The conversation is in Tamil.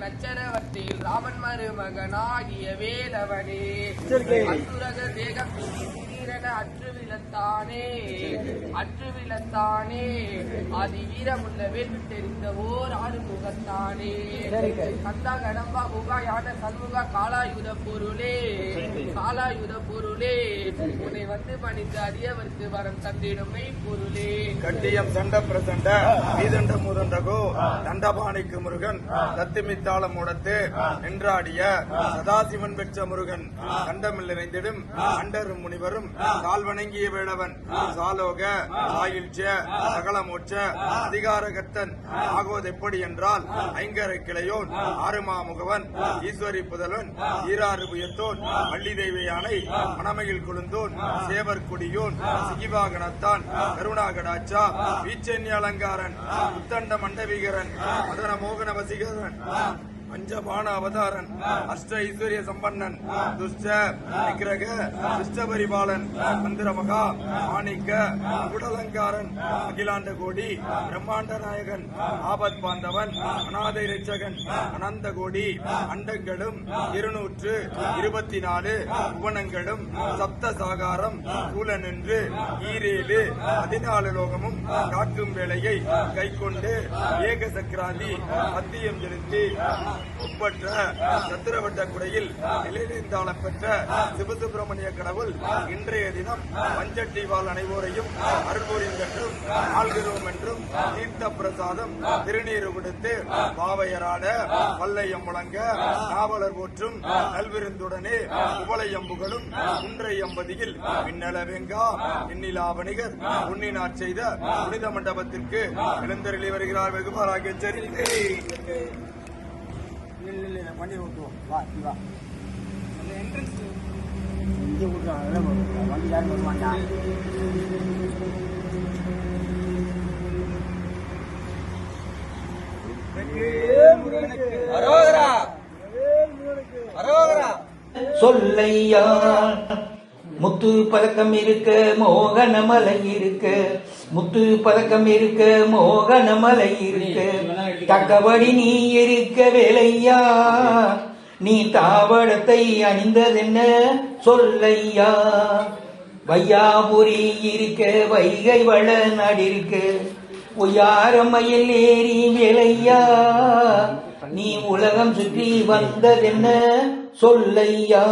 நச்சரவத்தில் ராமன் மருமகனாகிய வேலவனே. அசுரக தேகம் அற்று விழத்தானே அற்று விழத்தானே ஆதி வீரமுள்ள வேல்வி தெரிந்த ஓர் ஆறுமுகத்தானே கந்தா கடம்பா முகா யான சண்முக காலாயுத பொருளே. காலாயுத பொருளே. உன்னை வந்து பணிந்து அடியவருக்கு வரம் தந்திடும் பொருளே. கட்டியம் சண்ட பிரசண்ட வீதண்ட முதண்டகோ தண்டபாணிக்கு முருகன் தத்துமித்தாளம் முடத்து நின்றாடிய சதாசிவன் பெற்ற முருகன் கண்டமில் நிறைந்திடும் அண்டரும் முனிவரும் கால் வணங்கிய வேளவன் சாலோக சாயில்ச்ச சகலமோட்ச அதிகாரகர்த்தன் ஆகுவது எப்படி என்றால் ஐங்கரை கிளையோன் ஆறுமா முகவன் ஈஸ்வரி புதல்வன் ஈராறு புயத்தோன் வள்ளி தெய்வ யானை மணமையில் குழுந்தோன் சேவர் சிகிவாகனத்தான் கருணாகடாச்சா வீச்சென்னி அலங்காரன் உத்தண்ட மண்டவிகரன் மதன மோகன வசிகரன். பஞ்சபான அவதாரன் அஷ்ட ஐஸ்வர்ய சம்பன்னன் துஷ்ட நிகிரக சிஷ்ட பரிபாலன் மந்திர மகா மாணிக்க குடலங்காரன் அகிலாண்ட கோடி பிரம்மாண்ட நாயகன் ஆபத் பாந்தவன் அநாதை ரட்சகன் அனந்த கோடி அண்டங்களும் இருநூற்று இருபத்தி நாலு புவனங்களும் சப்த சாகாரம் சூழ நின்று ஈரேழு பதினாலு லோகமும் காக்கும் வேளையை கை கொண்டு ஏக சக்கராந்தி மத்தியம் செலுத்தி ஒப்பற்ற சத்திரவட்ட குடையில் நிலைநிறுத்தாளம் பெற்ற சிவசுப்பிரமணிய கடவுள் இன்றைய தினம் பஞ்சட்டி அனைவரையும் அருள்புரியும் என்றும் ஆள்கிறோம் என்றும் தீர்த்த பிரசாதம் திருநீர் கொடுத்து பாவையராட பல்லையம் முழங்க காவலர் போற்றும் கல்விருந்துடனே குவளையம் புகழும் குன்றையம்பதியில் மின்னல பின்னல வெங்கா பின்னிலாவணிகர் உன்னினார் செய்த புனித மண்டபத்திற்கு எழுந்தருளி வருகிறார் வெகுமாராக எச்சரிக்கை வண்டி விட்டுருவோம் வா நீ வா. இங்கே விட்டுருவாங்க அதெல்லாம் விட்டுருவாங்க. வண்டி யாரும் வருவாங்க சொல்லையா? முத்து பதக்கம் இருக்க மோகனமலை இருக்க. முத்து பதக்கம் இருக்க மோகனமலை இருக்க. தக்கபடி நீ இருக்க வேலையா? நீ தாவடத்தை அணிந்ததென்ன சொல்லையா? வையாபுரி இருக்க வைகை வள நடிருக்க உயாரமையில் ஏறி வேலையா? நீ உலகம் சுற்றி வந்ததென்ன சொல்லையா?